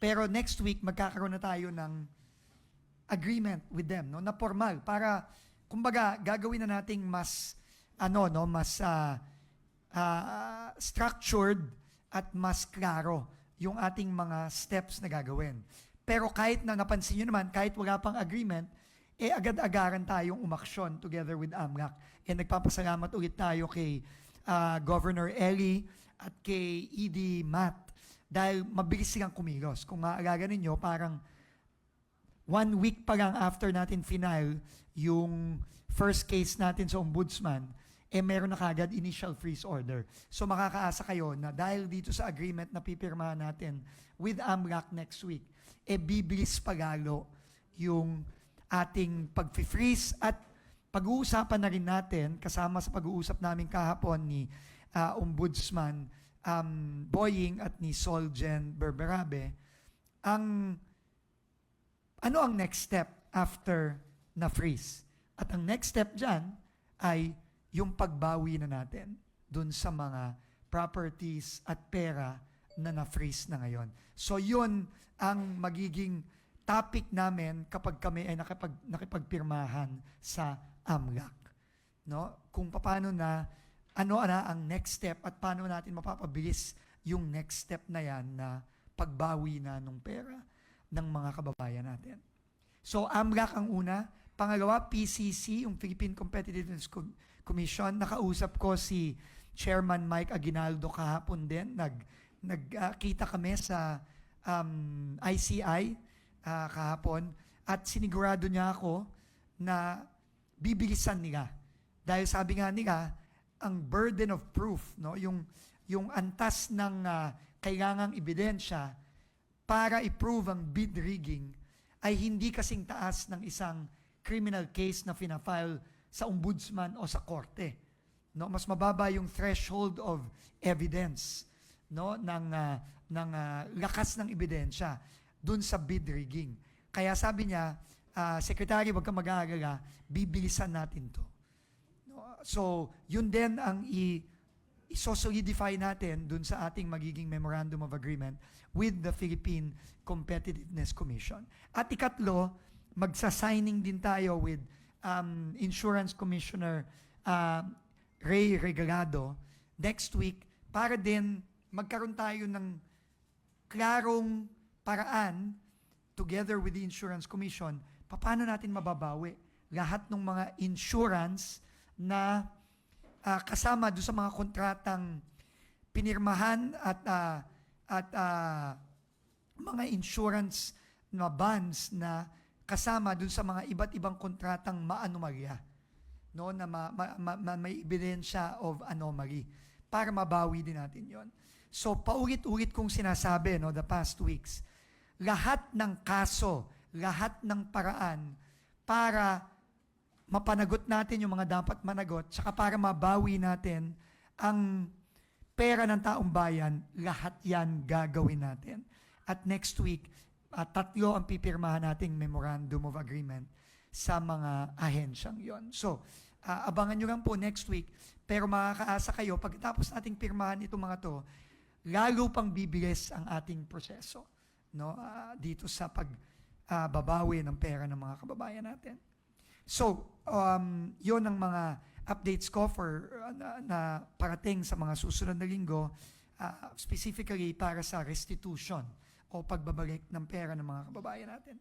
Pero next week, magkakaroon na tayo ng agreement with them, no, na formal para kumbaga gagawin na nating mas ano no, mas ah, ah, structured at mas klaro yung ating mga steps na gagawin. Pero kahit na napansin nyo naman, kahit wala pang agreement, eh agad-agaran tayong umaksyon together with AMLAC. And nagpapasalamat ulit tayo kay ah, Governor Eli at kay ED Matt dahil mabilis silang kumilos. Kung maaalala ninyo, parang one week pa lang after natin final yung first case natin sa ombudsman, eh meron na kagad initial freeze order. So makakaasa kayo na dahil dito sa agreement na pipirmahan natin with AMLAC next week, eh bibilis pagalo yung ating pag-freeze at pag-uusapan na rin natin, kasama sa pag-uusap namin kahapon ni ah, Ombudsman um, Boying at ni Soljen Berberabe, ang ano ang next step after na freeze? At ang next step dyan ay yung pagbawi na natin dun sa mga properties at pera na na-freeze na ngayon. So yun ang magiging topic namin kapag kami ay nakipag, nakipagpirmahan sa AMLAC. No? Kung paano na, ano na ang next step at paano natin mapapabilis yung next step na yan na pagbawi na ng pera ng mga kababayan natin. So, AMLAC ang una. Pangalawa, PCC, yung Philippine Competitiveness Co- Commission. Nakausap ko si Chairman Mike Aguinaldo kahapon din. Nag, nagkita kami sa um, ICI ah, kahapon at sinigurado niya ako na bibilisan nila. Dahil sabi nga nila, ang burden of proof, no, yung yung antas ng ah, kailangang ebidensya para i-prove ang bid rigging ay hindi kasing taas ng isang criminal case na fina-file sa ombudsman o sa korte. No, mas mababa yung threshold of evidence no ng ah, ng ah, lakas ng ebidensya dun sa bid rigging. Kaya sabi niya, ah, Secretary, wag kang mag-aalala, bibilisan natin to. So, yun din ang i- isosolidify natin dun sa ating magiging Memorandum of Agreement with the Philippine Competitiveness Commission. At ikatlo, magsa-signing din tayo with um, Insurance Commissioner uh, Ray Regalado next week para din magkaroon tayo ng klarong paraan together with the Insurance Commission, paano natin mababawi lahat ng mga insurance na ah, kasama doon sa mga kontratang pinirmahan at ah, at ah, mga insurance na bonds na kasama doon sa mga iba't ibang kontratang maanomalya no na ma, ma, ma, ma- may ebidensya of anomaly para mabawi din natin yon. So paulit-ulit kong sinasabi no the past weeks, lahat ng kaso, lahat ng paraan para mapanagot natin yung mga dapat managot, saka para mabawi natin ang pera ng taong bayan, lahat yan gagawin natin. At next week, ah, tatlo ang pipirmahan nating Memorandum of Agreement sa mga ahensyang yon. So, ah, abangan nyo lang po next week, pero makakaasa kayo, pagkatapos nating pirmahan itong mga to, lalo pang bibilis ang ating proseso no, ah, dito sa pagbabawi ng pera ng mga kababayan natin. So, um, yon ang mga updates ko for uh, na, na parating sa mga susunod na linggo, uh, specifically para sa restitution o pagbabalik ng pera ng mga kababayan natin.